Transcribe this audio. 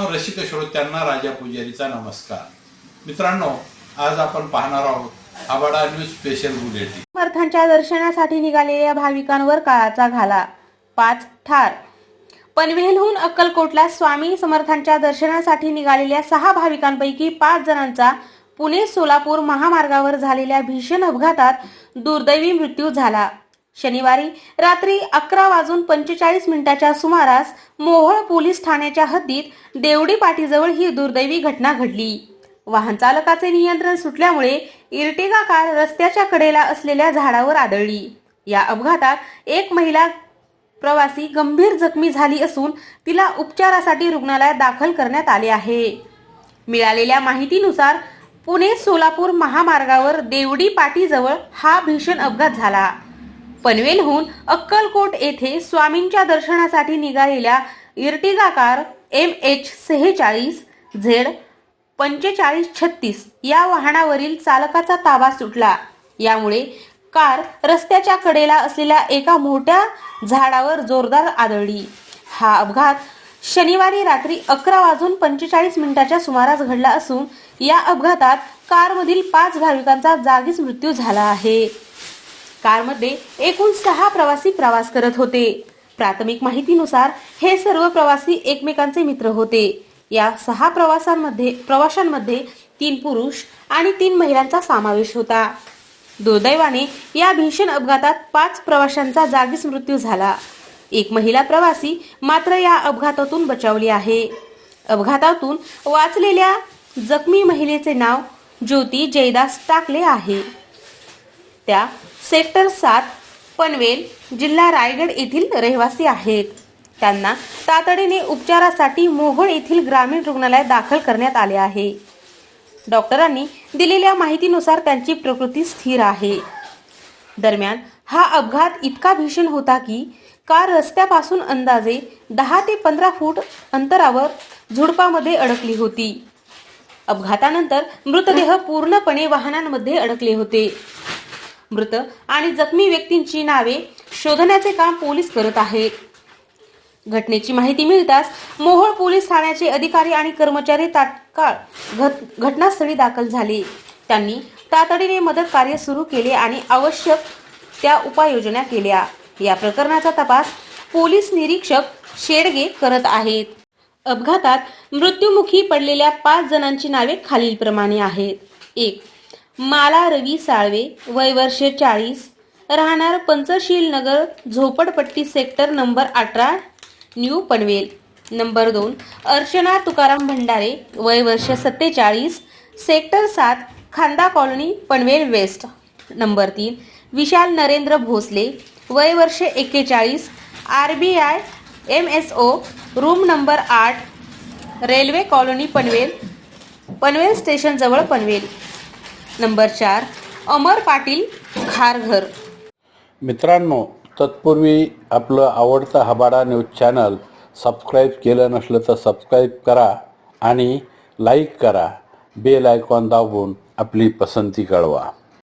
रसिक श्रोत्यांना राजा पुजारीचा नमस्कार. मित्रांनो आज आपण पाहणार आहोत आबाडा न्यूज स्पेशल बुलेटिन. समर्थांच्या दर्शनासाठी निघालेल्या भाविकांवर काळाचा घाला. पाच ठार. पनवेलहून अक्कलकोटला स्वामी समर्थांच्या दर्शनासाठी निघालेल्या सहा भाविकांपैकी पाच जणांचा पुणे सोलापूर महामार्गावर झालेल्या भीषण अपघातात दुर्दैवी मृत्यू झाला. शनिवारी रात्री अकरा वाजून पंचेचाळीस मिनिटाच्या सुमारास मोहोळ पोलीस ठाण्याच्या हद्दीत देवडी पाटीजवळ ही दुर्दैवी घटना घडली. वाहन चालकाचे नियंत्रण सुटल्यामुळे इर्टिगा कार रस्त्याच्या कडेला असलेल्या झाडावर आदळली. या अपघातात एक महिला प्रवासी गंभीर जखमी झाली असून तिला उपचारासाठी रुग्णालयात दाखल करण्यात आले आहे. मिळालेल्या माहितीनुसार पुणे सोलापूर महामार्गावर देवडी पाटीजवळ हा भीषण अपघात झाला. पनवेलहून अक्कलकोट येथे स्वामींच्या दर्शनासाठी निघालेल्या इर्टिगा कार एम एच सेहेचाळीस झेड पंचेचाळीस छत्तीस या वाहनावरील चालकाचा ताबा सुटला. यामुळे कार रस्त्याच्या कडेला असलेल्या एका मोठ्या झाडावर जोरदार आदळली. हा अपघात शनिवारी रात्री अकरा वाजून पंचेचाळीस मिनिटाच्या सुमारास घडला असून या अपघातात कारमधील पाच भाविकांचा जागीच मृत्यू झाला आहे. कारमध्ये एकूण सहा प्रवासी प्रवास करत होते. प्राथमिक माहितीनुसार हे सर्व प्रवासी एकमेकांचे मित्र होते. या सहा प्रवासांमध्ये प्रवाशांमध्ये तीन पुरुष आणि तीन महिलांचा समावेश होता. दुर्दैवाने या भीषण अपघातात पाच प्रवाशांचा जागीच मृत्यू झाला. एक महिला प्रवासी मात्र या अपघातातून बचावली आहे. अपघातातून वाचलेल्या जखमी महिलेचे नाव ज्योती जयदास टाकले आहे. त्या सेक्टर सात पनवेल जिल्हा रायगड येथील रहिवासी आहेत. त्यांना तातडीने उपचारासाठी मोहोळ येथील ग्रामीण रुग्णालयात दाखल करण्यात आले आहे. डॉक्टरांनी दिलेल्या माहितीनुसार त्यांची प्रकृती स्थिर आहे. दरम्यान हा अपघात इतका भीषण होता की कार रस्त्यापासून अंदाजे दहा ते पंधरा फूट अंतरावर झुडपामध्ये अडकली होती. अपघातानंतर मृतदेह पूर्णपणे वाहनांमध्ये अडकले होते. मृत आणि जखमी व्यक्तींची नावे शोधण्याचे काम पोलीस करत आहेत घटनेची माहिती मिळताच मोहोळ पोलीस ठाण्याचे अधिकारी आणि कर्मचारी तात्काळ घट- घटनास्थळी दाखल झाले. त्यांनी तातडीने मदत कार्य सुरू केले आणि आवश्यक त्या उपाययोजना केल्या. या प्रकरणाचा तपास पोलीस निरीक्षक शेडगे करत आहेत. अपघातात मृत्युमुखी पडलेल्या पाच जणांची नावे खालीलप्रमाणे आहेत. एक माला रवी साळवे वय वर्ष चाळीस राहणार पंचशील नगर झोपडपट्टी सेक्टर नंबर अठरा न्यू पनवेल. नंबर दोन अर्चना तुकाराम भंडारे वय वर्ष सत्तेचाळीस सेक्टर सात खांदा कॉलनी पनवेल वेस्ट. नंबर तीन विशाल नरेंद्र भोसले वय वर्ष एक्केचाळीस R B I M S O room number आठ रेल्वे कॉलनी पनवेल पनवेल स्टेशनजवळ पनवेल. नंबर चार अमर पाटील खारघर. मित्रांनो तत्पूर्वी आपलं आवडतं हबाडा न्यूज चॅनल सबस्क्राईब केलं नसलं तर सबस्क्राईब करा आणि लाईक करा. बेल आयकॉन दाबून आपली पसंती कळवा.